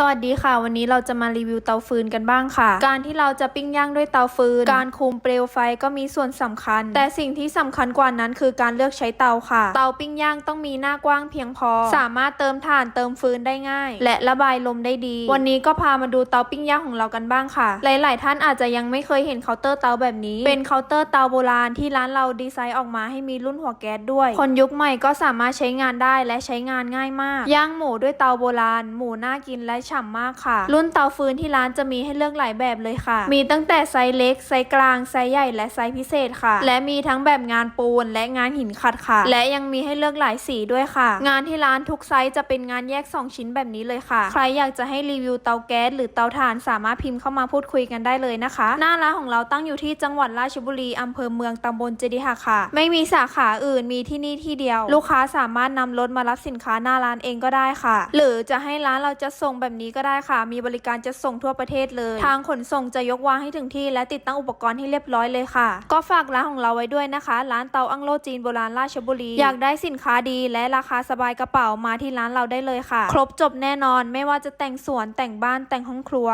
สวัสดีค่ะ วันนี้เราจะมารีวิวเตาฟืนกันบ้างค่ะ การที่เราจะปิ้งย่างด้วยเตาฟืน การคุมเปลวไฟก็มีส่วนสำคัญ แต่สิ่งที่สำคัญกว่านั้นคือการเลือกใช้เตาค่ะ เตาปิ้งย่างต้องมีหน้ากว้างเพียงพอ สามารถเติมถ่านเติมฟืนได้ง่าย และระบายลมได้ดี วันนี้ก็พามาดูเตาปิ้งย่างของเรากันบ้างค่ะ หลาย ๆ ท่านอาจจะยังไม่เคยเห็นเคาน์เตอร์เตาแบบนี้ เป็นเคาน์เตอร์เตาโบราณที่ร้านเราดีไซน์ออกมาให้มีรุ่นหัวแก๊สด้วย คนยุคใหม่ก็สามารถใช้งานได้และใช้งานง่ายมาก ย่างหมูด้วยเตาโบราณ หมูน่ากินและฉ่ำมากค่ะ รุ่นเตาฟืนที่ร้านจะมีให้เลือกหลายแบบเลยค่ะ มีตั้งแต่ไซส์เล็ก ไซส์กลาง ไซส์ใหญ่ และไซส์พิเศษค่ะ และมีทั้งแบบงานปูนและงานหินขัดค่ะ และยังมีให้เลือกหลายสีด้วยค่ะ งานที่ร้านทุกไซส์จะเป็นงานแยก 2 ชิ้นแบบนี้เลยค่ะ ใครอยากจะให้รีวิวเตาแก๊สหรือเตาถ่านสามารถพิมพ์เข้ามาพูดคุยกันได้เลยนะคะ หน้าร้านของเราตั้งอยู่ที่จังหวัดราชบุรีอำเภอเมืองตำบลเจดีย์หักค่ะ ไม่มีสาขาอื่นมีที่นี่ที่เดียว ลูกค้าสามารถนำรถมารับสินค้าหน้าร้านเองก็ได้ค่ะ หรือจะให้ร้านเราจะส่งแบบนี้ก็ได้ค่ะ มีบริการจะส่งทั่วประเทศเลย ทางขนส่งจะยกวางให้ถึงที่ และติดตั้งอุปกรณ์ให้เรียบร้อยเลยค่ะ ก็ฝากร้านของเราไว้ด้วยนะคะ ร้านเตาอังโลจีนโบราณราชบุรี อยากได้สินค้าดี และราคาสบายกระเป๋ามาที่ร้านเราได้เลยค่ะ ครบจบแน่นอนไม่ว่าจะแต่งสวนแต่งบ้านแต่งห้องครัว